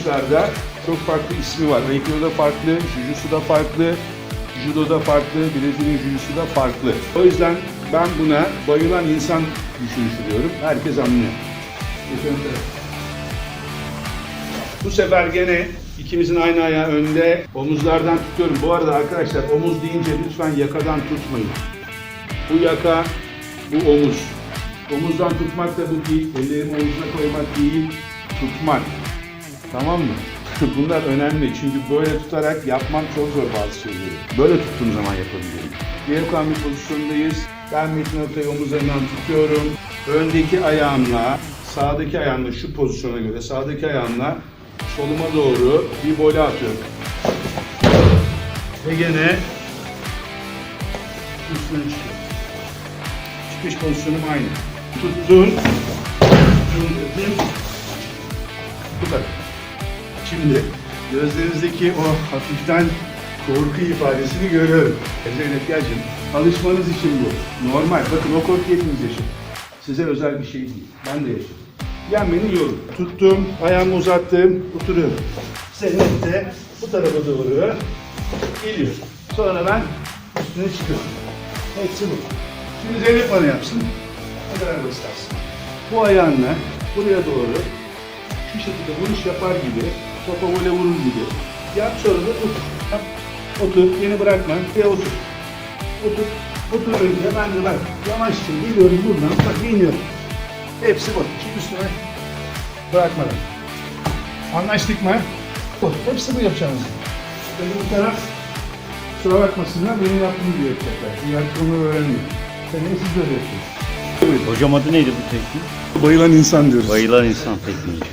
dövüşlerde çok farklı ismi var. Aikido'da farklı, Jujutsu'da farklı, Judo'da farklı, Brezilya Jiu-Jitsu'da da farklı. O yüzden ben buna bayılan insan düşünüşü diyorum. Herkes anlıyor. Bu sefer gene ikimizin aynı ayağı önde. Omuzlardan tutuyorum. Bu arada arkadaşlar omuz deyince lütfen yakadan tutmayın. Bu yaka, bu omuz. Omuzdan tutmak da bu değil. Ellerimi omuzuna koymak değil. Tutmak. Tamam mı? Bunlar önemli çünkü böyle tutarak yapmak çok zor bazı şeyleri. Böyle tuttuğum zaman yapabiliyorum. Geri kalan bir pozisyondayız. Ben Metin Atay'ı omuzlarından tutuyorum. Öndeki ayağımla, sağdaki ayağımla şu pozisyona göre sağdaki ayağımla soluma doğru bir bola atıyorum. Ve gene üstüne çıkıyorum. Çıkış pozisyonum aynı. Tuttum. Tuttum. Bu kadar. Şimdi gözlerinizdeki o hafiften korku ifadesini görüyorum. Zeynep Gerçin, alışmanız için bu. Normal. Bakın o korku hepimiz yaşadık. Size özel bir şey değil. Ben de yaşadım. Yenmeni yiyorum. Tuttum, ayağımı uzattım, oturuyorum. Zeynep de bu tarafa doğru geliyor. Sonra ben üstüne çıkıyorum. Hepsi bu. Şimdi Zeynep bana yapsın. Ne kadar aslında. Bu ayağınla buraya doğru şu şekilde vuruş yapar gibi, topa böyle vurur gibi. Yap sonra da otur. Yap. Otur, yeni bırakma. Ve otur. Otur. Otur önce ben de bak yavaşça geliyorum buradan bak iniyorum. Hepsi bu. Şimdi üstüne bırakmadan. Anlaştık mı? Bu. Hepsi bu yapacağımız. Bu taraf kusura bakmasınlar benim yaptığım gibi yapacaklar. Diğer konu öğrenmiyor. Seneye siz de öyle yapıyorsunuz. Hocam adı neydi bu teknik? Bayılan insan diyoruz. Bayılan insan tekniği.